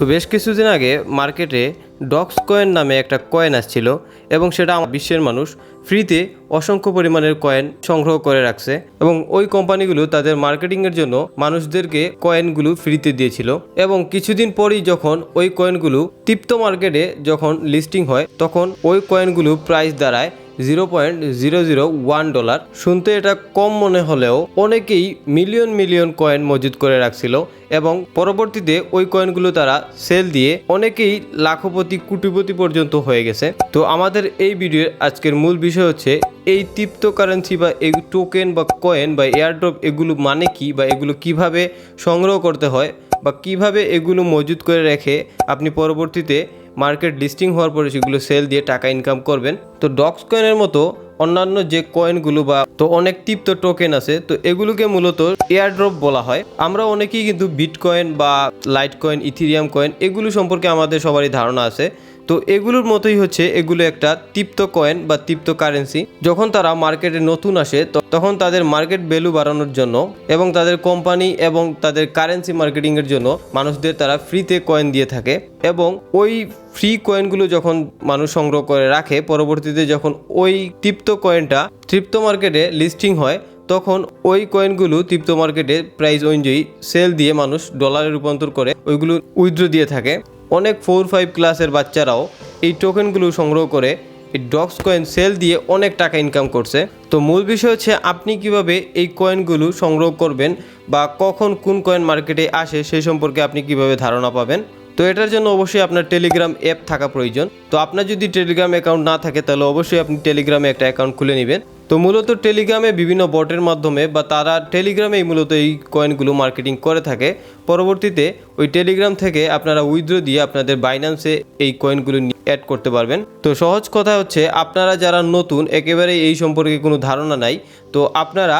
তো বেশ কিছুদিন আগে মার্কেটে ডক্স কয়েন নামে একটা কয়েন আসছিল এবং সেটা আমার বিশ্বের মানুষ ফ্রিতে অসংখ্য পরিমাণের কয়েন সংগ্রহ করে রাখছে এবং ওই কোম্পানিগুলো তাদের মার্কেটিংয়ের জন্য মানুষদেরকে কয়েনগুলো ফ্রিতে দিয়েছিল এবং কিছুদিন পরেই যখন ওই কয়েনগুলো তিপ্ত মার্কেটে যখন লিস্টিং হয়, তখন ওই কয়েনগুলো প্রাইস দাঁড়ায় zero point zero zero one dollar. শুনতে এটা কম মনে হলেও অনেকেই মিলিয়ন মিলিয়ন কয়েন মজুদ করে রাখছিল এবং পরবর্তীতে ওই কয়েনগুলো তারা সেল দিয়ে অনেকেই লাখপতি, কোটিপতি পর্যন্ত হয়ে গেছে। তো আমাদের এই ভিডিওর আজকের মূল বিষয় হচ্ছে এই টিপ্তো কারেন্সি বা এই টোকেন বা কয়েন বা এয়ারড্রপ এগুলো মানে কি বা এগুলো কীভাবে সংগ্রহ করতে হয় বা কীভাবে এগুলো মজুদ করে রেখে আপনি পরবর্তীতে মার্কেট লিস্টিং হওয়ার পরে সেগুলো সেল দিয়ে টাকা ইনকাম করবেন। তো ডক্স কয়েনের মতো অন্যান্য যে কয়েনগুলো বা তো অনেক টিপ্ত টোকেন আছে, তো এগুলোকে মূলত এয়ারড্রপ বলা হয়। আমরা অনেকেই কিন্তু বিট কয়েন বা লাইট কয়েন ইথিরিয়াম কয়েন এগুলো সম্পর্কে আমাদের সবারই ধারণা আছে। তো এগুলোর মতোই হচ্ছে, এগুলো একটা তিপ্ত কয়েন বা তিপ্ত কারেন্সি যখন তারা মার্কেটে নতুন আসে তখন তাদের মার্কেট ভ্যালু বাড়ানোর জন্য এবং তাদের কোম্পানি এবং তাদের কারেন্সি মার্কেটিংয়ের জন্য মানুষদের তারা ফ্রিতে কয়েন দিয়ে থাকে এবং ওই ফ্রি কয়েনগুলো যখন মানুষ সংগ্রহ করে রাখে, পরবর্তীতে যখন ওই তিপ্ত কয়েনটা তৃপ্ত মার্কেটে লিস্টিং হয়, তখন ওই কয়েনগুলো তৃপ্ত মার্কেটে প্রাইস অনুযায়ী সেল দিয়ে মানুষ ডলারে রূপান্তর করে ওইগুলো উইথড্র দিয়ে থাকে। অনেক ফোর ফাইভ ক্লাসের বাচ্চারাও এই টোকেনগুলো সংগ্রহ করে এই ডক্স কয়েন সেল দিয়ে অনেক টাকা ইনকাম করছে। তো মূল বিষয় হচ্ছে আপনি কীভাবে এই কয়েনগুলো সংগ্রহ করবেন বা কখন কোন কয়েন মার্কেটে আসে সেই সম্পর্কে আপনি কীভাবে ধারণা পাবেন। তো এটার জন্য অবশ্যই আপনার টেলিগ্রাম অ্যাপ থাকা প্রয়োজন। তো আপনার যদি টেলিগ্রাম অ্যাকাউন্ট না থাকে, তাহলে অবশ্যই আপনি টেলিগ্রামে একটা অ্যাকাউন্ট খুলে নেবেন। তো মূলত টেলিগ্রামে বিভিন্ন বটের মাধ্যমে বা তারা টেলিগ্রামেই মূলত এই কয়েনগুলো মার্কেটিং করে থাকে। পরবর্তীতে ওই টেলিগ্রাম থেকে আপনারা উইথড্র দিয়ে আপনাদের বাইন্যান্সে এই কয়েনগুলো অ্যাড করতে পারবেন। তো সহজ কথা হচ্ছে, আপনারা যারা নতুন একেবারে এই সম্পর্কে কোনো ধারণা নাই, তো আপনারা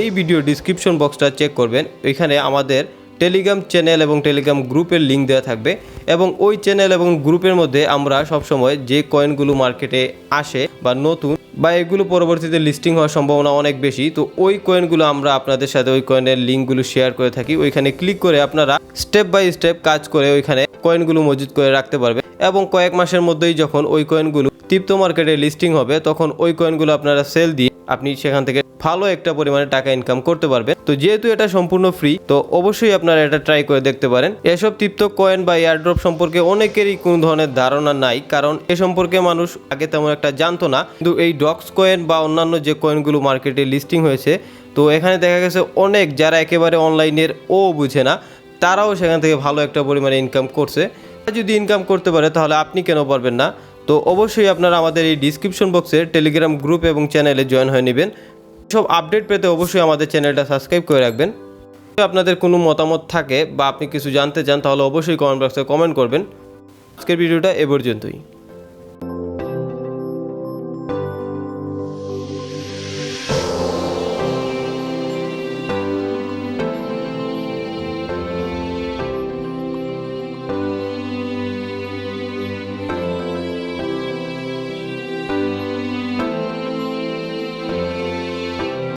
এই ভিডিও ডিসক্রিপশন বক্সটা চেক করবেন। ওইখানে আমাদের টেলিগ্রাম চ্যানেল এবং টেলিগ্রাম গ্রুপের লিঙ্ক দেওয়া থাকবে এবং ওই চ্যানেল এবং গ্রুপের মধ্যে আমরা সবসময় যে কয়েনগুলো মার্কেটে আসে বা নতুন বা এগুলো পরবর্তীতে লিস্টিং হওয়ার সম্ভাবনা অনেক বেশি, তো ওই কয়েনগুলো আমরা আপনাদের সাথে ওই কয়েনের লিঙ্কগুলো শেয়ার করে থাকি। ওইখানে ক্লিক করে আপনারা স্টেপ বাই স্টেপ কাজ করে ওইখানে কয়েনগুলো মজুত করে রাখতে পারবে এবং কয়েক মাসের মধ্যেই যখন ওই কয়েনগুলো টিপ্ত মার্কেটে লিস্টিং হবে, তখন ওই কয়েনগুলো আপনারা সেল দিয়ে আপনি সেখান থেকে ভালো একটা পরিমাণে টাকা ইনকাম করতে পারবেন। তো যেহেতু এটা সম্পূর্ণ ফ্রি তো অবশ্যই আপনারা এটা ট্রাই করে দেখতে পারেন। এসব টিপ্ত কয়েন বা এয়ারড্রপ সম্পর্কে অনেকেরই কোনো ধরনের ধারণা নাই, কারণ এ সম্পর্কে মানুষ আগে তেমন একটা জানতো না। কিন্তু এই ডক্স কয়েন বা অন্যান্য যে কয়েনগুলো মার্কেটে লিস্টিং হয়েছে, তো এখানে দেখা গেছে অনেক যারা একেবারে অনলাইনের ও বুঝে না, তারাও সেখান থেকে ভালো একটা পরিমাণে ইনকাম করছে। যদি ইনকাম করতে পারে, তাহলে আপনি কেন পারবেন না? তো অবশ্যই আপনারা আমাদের এই ডিসক্রিপশন বক্সে টেলিগ্রাম গ্রুপ এবং চ্যানেলে জয়েন হয়ে নেবেন। সব আপডেট পেতে অবশ্যই আমাদের চ্যানেলটা সাবস্ক্রাইব করে রাখবেন। আপনাদের কোনো মতামত থাকে বা আপনি কিছু জানতে চান, তাহলে অবশ্যই কমেন্ট বক্সে কমেন্ট করবেন। আজকের ভিডিওটা এ পর্যন্তই।